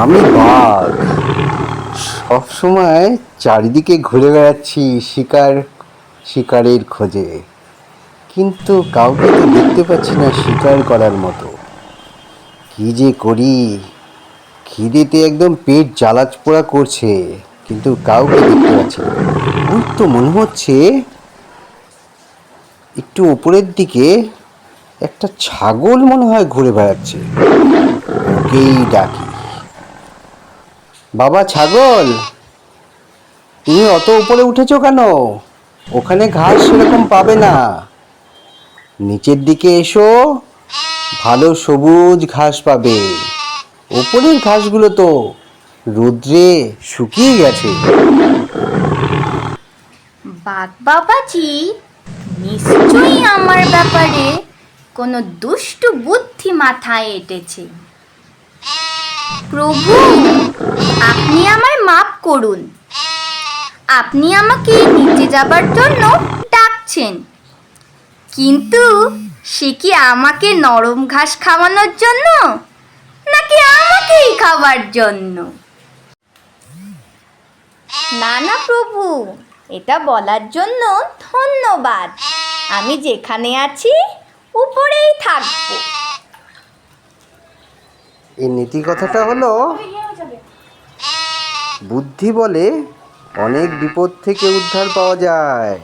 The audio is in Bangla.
আমি বাঘ। সবসময় চারিদিকে ঘুরে বেড়াচ্ছি শিকার, শিকারের খোঁজে। কিন্তু কাউকে তো দেখতে পাচ্ছি না শিকার করার মতো। কি যে করি? খিদেতে একদম পেট জ্বালা পোড়া করছে, কিন্তু কাউকে দেখতে পাচ্ছি না। ওই তো মনে হচ্ছে একটু উপরের দিকে একটা ছাগল মনে হয় ঘুরে বেড়াচ্ছে। ওকেই ডাকি। বাবা ছাগল? তুমি অত উপরে উঠেছো কেন? ওখানে ঘাস সেরকম পাবে না। নিচের দিকে এসো, ভালো সবুজ ঘাস পাবে। ওপরের ঘাসগুলো তো রুদ্রে শুকিয়ে গেছে। বাঘ বাবাজি, নিশ্চয়ই আমার ব্যাপারে কোনো দুষ্টু বুদ্ধি মাথায় এঁটেছে। প্রভু মাপ করুন। আপনি আমাকে নিচে যাবার জন্য ডাকছেন। কিন্তু সে কি আমাকে নরম ঘাস খাওয়ানোর জন্য, নাকি আমাকেই খাবার জন্য? না না, প্রভু, এটা বলার জন্য ধন্যবাদ। আমি যেখানে আছি, উপরেই থাকব। এই নীতি কথাটা হলো বুদ্ধি বলে অনেক বিপদ থেকে উদ্ধার পাওয়া যায়।